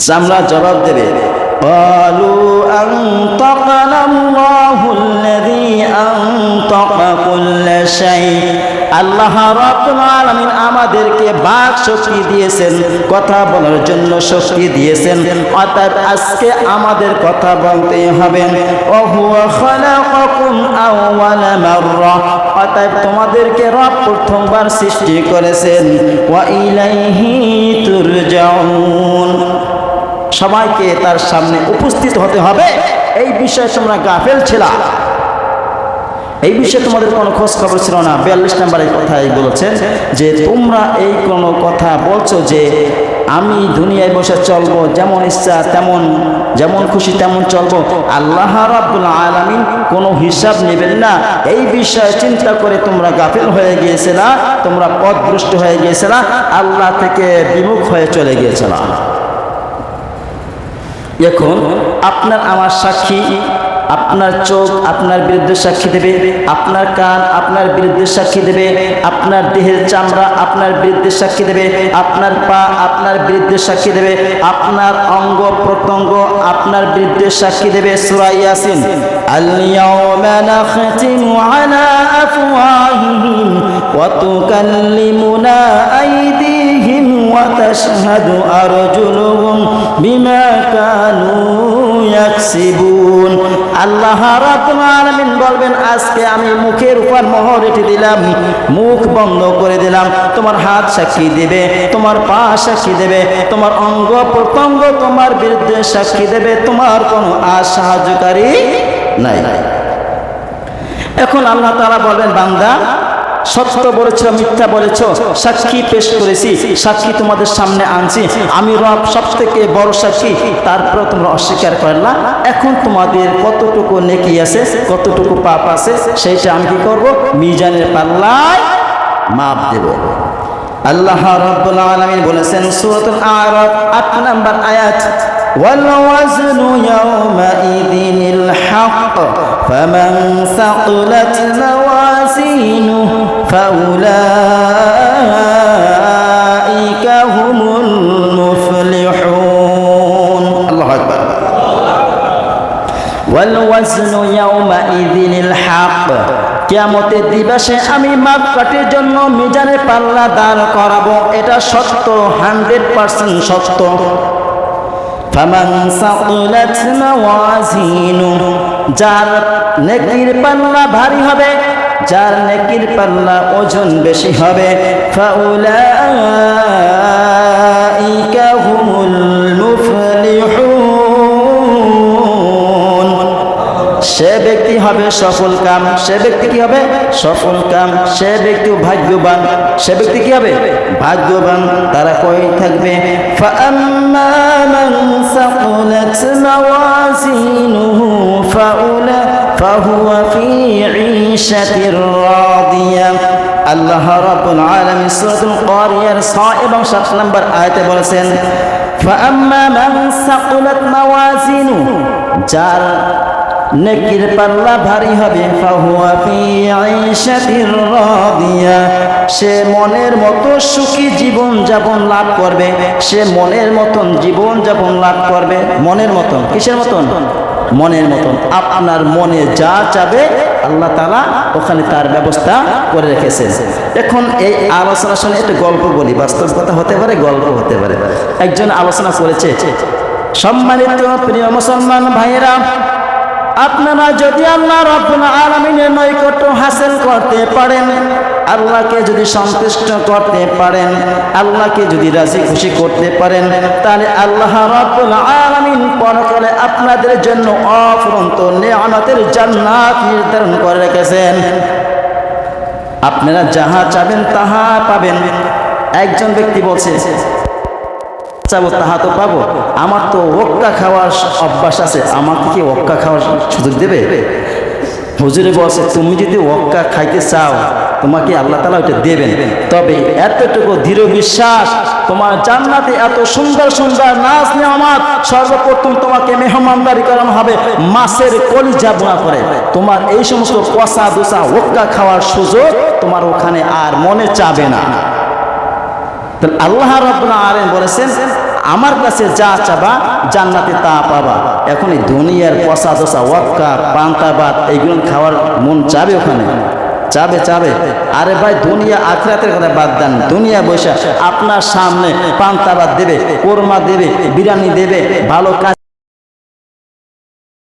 চামড়া জবাব দেবে قالوا أنطقنا الله الذي أنطق كل شيء আল্লাহ রাব্বুল আলামিন আমাদেরকে বাক শক্তি দিয়েছেন কথা বলার জন্য শক্তি দিয়েছেন অতএব আজকে আমাদের কথা বলতে হবে ও হুয়া খালাকাকুম আউওয়ালা মাররা অতএব তোমাদেরকে রব প্রথমবার সৃষ্টি করেছেন ওয়া ইলাইহি তুরজাউন সবাইকে তার সামনে উপস্থিত হতে হবে। এই বিষয়ে তোমরা গাফেল ছিল। এই বিষয়ে তোমাদের কোনো খোঁজ খবর ছিল না। বিয়াল্লিশ নাম্বারের কথাই বলেছেন যে, তোমরা এই কোনো কথা বলছো যে, আমি দুনিয়ায় বসে চলবো, যেমন ইচ্ছা তেমন, যেমন খুশি তেমন চলবো। আল্লাহ রাব্বুল আলামিন কোনো হিসাব নেবেন না। এই বিষয়ে চিন্তা করে তোমরা গাফিল হয়ে গিয়েছিলা, তোমরা পথভ্রষ্ট হয়ে গিয়েছিলা, আল্লাহ থেকে বিমুখ হয়ে চলে গিয়েছিলা। এখন আপনার আমার সাক্ষী, আপনার চোখ আপনার বিরুদ্ধে সাক্ষী দেবে, আপনার কান আপনার বিরুদ্ধে সাক্ষী দেবে, আপনার দেহের চামড়া আপনার বিরুদ্ধে সাক্ষী দেবে, আপনার পা আপনার বিরুদ্ধে সাক্ষী দেবে, আপনার অঙ্গ প্রত্যঙ্গ আপনার বিরুদ্ধে সাক্ষী দেবে সূরা ইয়াসিন। আরজুলুহুম বিমা কানু ইয়াকসিবুন আল্লাহ আলামিন বলবেন, আজকে আমি মুখের উপর মোহর এঁটে দিলাম, মুখ বন্ধ করে দিলাম। তোমার হাত সাক্ষী দেবে, তোমার পা সাক্ষী দেবে, তোমার অঙ্গ প্রত্যঙ্গ তোমার বিরুদ্ধে সাক্ষী দেবে, তোমার কোনো আর সাহায্যকারী নাই। এখন আল্লাহ তাআলা বলবেন, বান্দা সত্য বলেছ, মিথ্যা বলেছ, সাক্ষী পেশ করেছি, সাক্ষী তোমাদের সামনে আনছি। আমি রব সব থেকে বড় সাক্ষী তারপরে তোমরা অস্বীকার করলা এখন তোমাদের কতটুকু নেকি আছে, কতটুকু পাপ আছে সেইটা আমি কি করব? মিজানের পাল্লায় মাপ দেব। আল্লাহ রাব্বুল আলামিন বলেছেন, সূরাতুল আরাফ 8 নাম্বার আয়াত। والوزن يومئذ الحق فمن ثقلت موازينه فأولئك هم المفلحون الله أكبر والوزن يومئذ الحق কিয়ামতের দিবসে আমি মাপকাঠির জন্য মিজানের পাল্লা দান করাবো এটা সত্য হান্ড্রেড পার্সেন্ট সত্য ফামান সাকুলাত মাওয়াজিনু যার নেকির পাল্লা ভারী হবে, যার নেকির পাল্লা ওজন বেশি হবে, ফাউলাইকা হুমুল সফল কাম সে ব্যক্তি কি হবে সফল কাম সে ব্যক্তি ভাগ্যবান সে ব্যক্তি কি হবে ভাগ্যবান তারা কই থাকবে فأما من ثقلت موازينه فأولى فهو في عيشة راضية আল্লাহ রাব্বুল আলামিন সূরাতুল কারিয়ার 6 এবং 7 নম্বর আয়াতে বলেছেন فأما من ثقلت موازينه যার নেকির পাল্লা ভারী হবে সে মনের মতো সুখী জীবন যাপন লাভ করবে, সে মনের মতন জীবন যাপন লাভ করবে। মনের মতন, কিসের মতন? মনের মতন। আপনার মনে যা চাবে, আল্লাহ তালা ওখানে তার ব্যবস্থা করে রেখেছে এখন এই আলোচনা শুনে একটা গল্প বলি, বাস্তব কথা হতে পারে, গল্প হতে পারে। একজন আলোচনা করেছে, সম্মানিত প্রিয় মুসলমান ভাইয়েরা আপনারা যদি আল্লাহ রব্বুল আলামিনের নৈকট্য হাসিল করতে পারেন, আল্লাহকে যদি সন্তুষ্ট করতে পারেন, আল্লাহকে যদি রাজি খুশি করতে পারেন, তাহলে আল্লাহ রব্বুল আলামিন পরকালে আপনাদের জন্য অফুরন্ত নেয়ামতের জান্নাত নির্ধারণ করে রেখেছেন। আপনারা যাহা চাবেন তাহা পাবেন। একজন ব্যক্তি বলছে চাবো, তাহা তো পাবো। আমার তো ওক্কা খাওয়ার অভ্যাস আছে। আমাকে কি ওক্কা খাওয়ার সুযোগ দেবে? হুজুরে বলছে তুমি যদি ওক্কা খাইতে চাও, তোমাকে আল্লাহ তালা ওইটা দেবেন। তবে এতটুকু দৃঢ় বিশ্বাস, তোমার জান্নাতে এত সুন্দর সুন্দর নাচ নেওয়ামাত সর্বপ্রথম তোমাকে মেহমানদারি করানো হবে। মাছের কলিজা বোনা করে। তোমার এই সমস্ত কষা দোসা ওক্কা খাওয়ার সুযোগ তোমার ওখানে আর মনে চাবে না। আল্লাহ রাব্বুল আলামিন বলেছেন, আমার কাছে যা চাবা, জান্নাতে তা পাবা। এখন এই দুনিয়ার পচা দশা ওয়াক্কা পান্তাবাদ এইগুলো খাওয়ার মন চাবে ওখানে? চাবে চাবে। আরে ভাই, দুনিয়া আখরাতের কথা বাদ দেন। দুনিয়া বৈশা আপনার সামনে পান্তাবাদ দেবে, কোরমা দেবে, বিরিয়ানি দেবে, ভালো কাজ